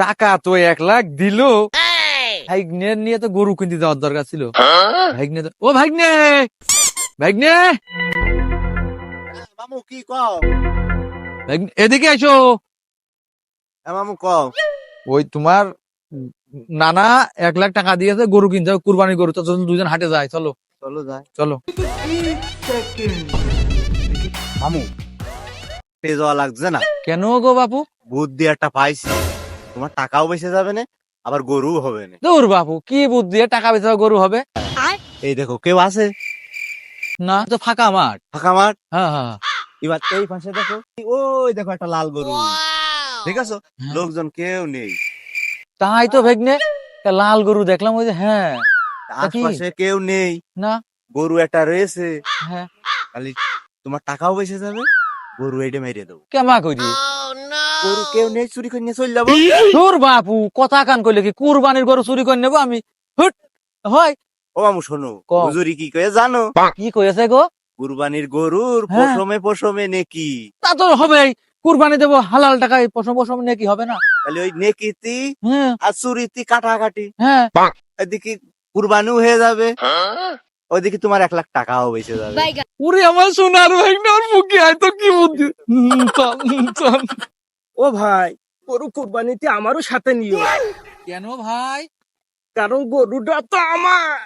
টাকা তো এক লাখ দিল। ভাইগনে নিয়ে তো গরু কিনতে যাওয়ার দরকার ছিল। ভাইগনে ও ভাইগনে ভাইগনে মামু কি কও? এদিকে আসো মামু কও? ওই তোমার নানা এক লাখ টাকা দিয়েছে গরু কিনতে হবে কুরবানি গরু। তো দুজন হাটে যায় চলো। চলো যাই চলো। মামু হওয়া লাগছে না। কেন গো বাপু? বুদ্ধি একটা পাইছি। তোমার টাকাও বেঁচে যাবে না আবার গরুও হবে না। দূর বাপু কি বুদ্ধি টাকা বেচা গরু হবে? এই দেখো কেউ আছে? না তো ফাঁকা মাঠ। ফাঁকা মাঠ? হ্যাঁ হ্যাঁ। এবার এই পাশে দেখো ওই দেখো একটা লাল গরু। ঠিক আছে? হ্যাঁ। লোকজন কেউ নেই। তাই তো ভেগনে একটা লাল গরু দেখলাম ওই যে হ্যাঁ? আশপাশে কেউ নেই। না। গরু একটা রয়েছে। হ্যাঁ। খালি তোমার টাকাও বেঁচে যাবে গরু এটা মেরে দেবো। কেমা করি গরু কেউ নেই চুরি করে নিয়ে চলে যাব। তোর বাপু কথা কান কইলে কি কুরবানির গরু চুরি করে নেব আমি? হুট হয়। ও মামু শোনো হুজুরি কি কয়ে জানো? কি কইছে গো? কুরবানির গরুর হ্যাঁ। পশমে পশমে নেকি। তা তো হবেই। কুরবানি দেবো হালাল টাকায় পশম পশম নিয়ে কি হবে না। তাহলে ওই নেকিতি হ্যাঁ। আর চুরিতি কাটাকাটি। হ্যাঁ। এদিকে কুরবানিও হয়ে যাবে। ওইদিকে তোমার এক লাখ টাকাও বেঁচে যাবে। উরে আমার সোনার ভাই ওর মুখে আয় তো কি বুদ্ধি। ও ভাই গরু কুরবানিতে আমারও সাথে নিও। কেন ভাই? কারণ গরুটা তো আমার।